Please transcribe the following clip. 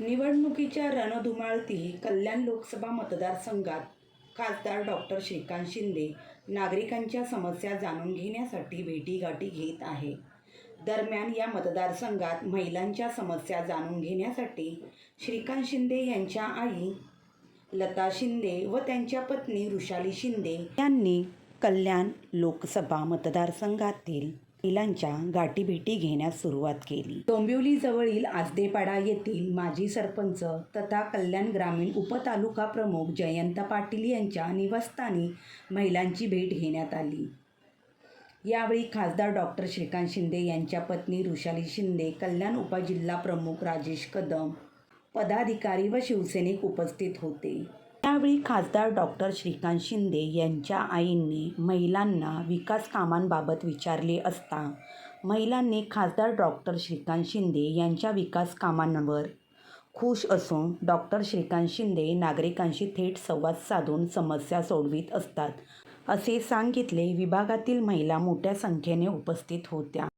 निवडणुकीच्या रणधुमाळती कल्याण लोकसभा मतदारसंघात खासदार डॉक्टर श्रीकांत शिंदे नागरिकांच्या समस्या जाणून घेण्यासाठी भेटीगाठी घेत आहे. दरम्यान या मतदारसंघात महिलांच्या समस्या जाणून घेण्यासाठी श्रीकांत शिंदे यांच्या आई लता शिंदे व त्यांच्या पत्नी ऋषाली शिंदे यांनी कल्याण लोकसभा मतदारसंघातील महिलांच्या गाठीभेटी घेण्यास सुरुवात केली. डोंबिवलीजवळील आजदेपाडा येथील माजी सरपंच तथा कल्याण ग्रामीण उपतालुका प्रमुख जयंत पाटील यांच्या निवासस्थानी महिलांची भेट घेण्यात आली. यावेळी खासदार डॉक्टर श्रीकांत शिंदे यांच्या पत्नी ऋषाली शिंदे कल्याण उपजिल्हा प्रमुख राजेश कदम पदाधिकारी व शिवसैनिक उपस्थित होते. यावेळी खासदार डॉक्टर श्रीकांत शिंदे यांच्या आईंनी महिलांना विकास कामांबाबत विचारले असता महिलांनी खासदार डॉक्टर श्रीकांत शिंदे यांच्या विकास कामांवर खुश असून डॉक्टर श्रीकांत शिंदे नागरिकांशी थेट संवाद साधून समस्या सोडवित असतात असे सांगितले. विभागातील महिला मोठ्या संख्येने उपस्थित होत्या.